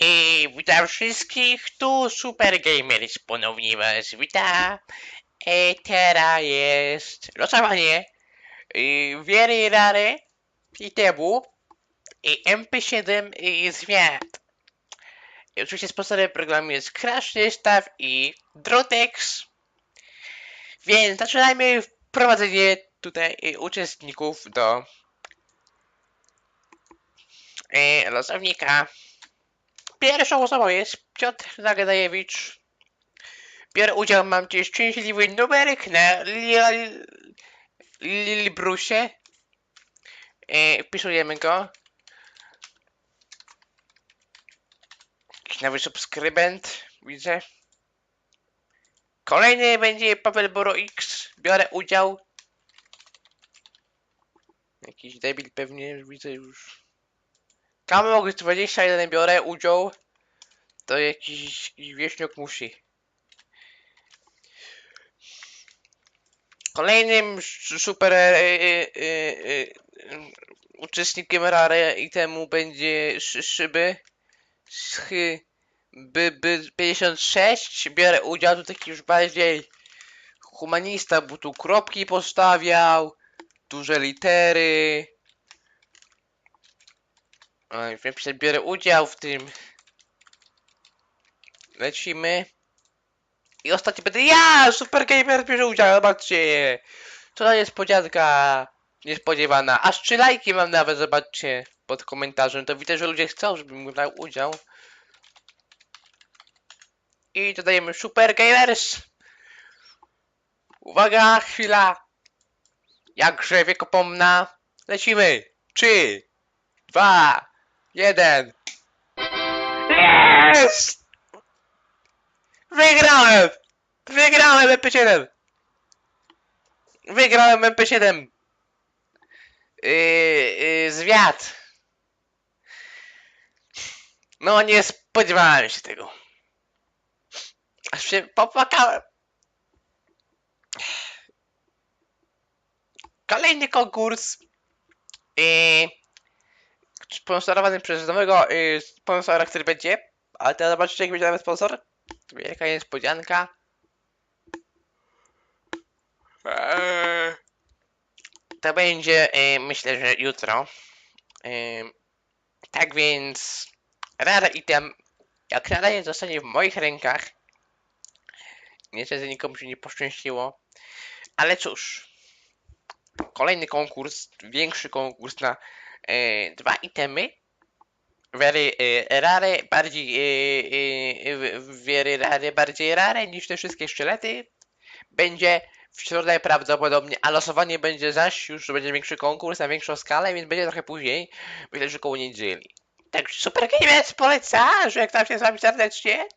I witam wszystkich, tu Super Gamers ponownie was wita. E, teraz jest losowanie y, Wiery Rary i temu i MP7 i Zmiat. I oczywiście sponsorem programu jest Crash Staw i Drotex. Więc zaczynajmy wprowadzenie tutaj y, uczestników do y, losownika. Pierwszą osobą jest Piotr Zagadajewicz. Biorę udział, mam dziś szczęśliwy numerek na Lil- Lilbrusie. E, wpisujemy go. Jakiś nowy subskrybent, widzę. Kolejny będzie Paweł Boro X. Biorę udział. Jakiś debil pewnie, widzę już. Kamok 21 biorę udział. To jakiś, jakiś wieśniok musi. Kolejnym super e, e, e, e, uczestnikiem rare i temu będzie szy, szyby. Schy, by, by 56. Biorę udział tu taki już bardziej humanista, bo tu kropki postawiał, duże litery. Oj, wiem, że biorę udział w tym. Lecimy. I ostatni będę ja! Super Gamer bierze udział, zobaczcie! To niespodzianka niespodziewana. Aż trzy lajki mam nawet, zobaczcie, pod komentarzem. To widzę, że ludzie chcą, żebym brał udział. I dodajemy Super Gamers! Uwaga, chwila! Jakże wiekopomna. Lecimy! Trzy, dwa, jeden. Jest! Wygrałem! Wygrałem MP7! Wygrałem MP7! Yy, yy, zwiat! No nie spodziewałem się tego. Aż się popłakałem. Kolejny konkurs. Yy, sponsorowany przez nowego yy, sponsora, który będzie. Ale teraz zobaczycie, jak będzie nowy sponsor. Wielka niespodzianka. Eee, To będzie, yy, myślę, że jutro. Yy, tak więc, rare item, jak na razie zostanie w moich rękach. Niestety nikomu się nie poszczęściło. Ale cóż, kolejny konkurs, większy konkurs na dwa itemy. Very y, rare, bardziej very rare, bardziej rare niż te wszystkie szkielety. Będzie w środę prawdopodobnie, a losowanie będzie zaś już, będzie większy konkurs na większą skalę, więc będzie trochę później. Myślę, że koło niedzieli. Także Super Gamers poleca, że jak tam się z wami serdecznie.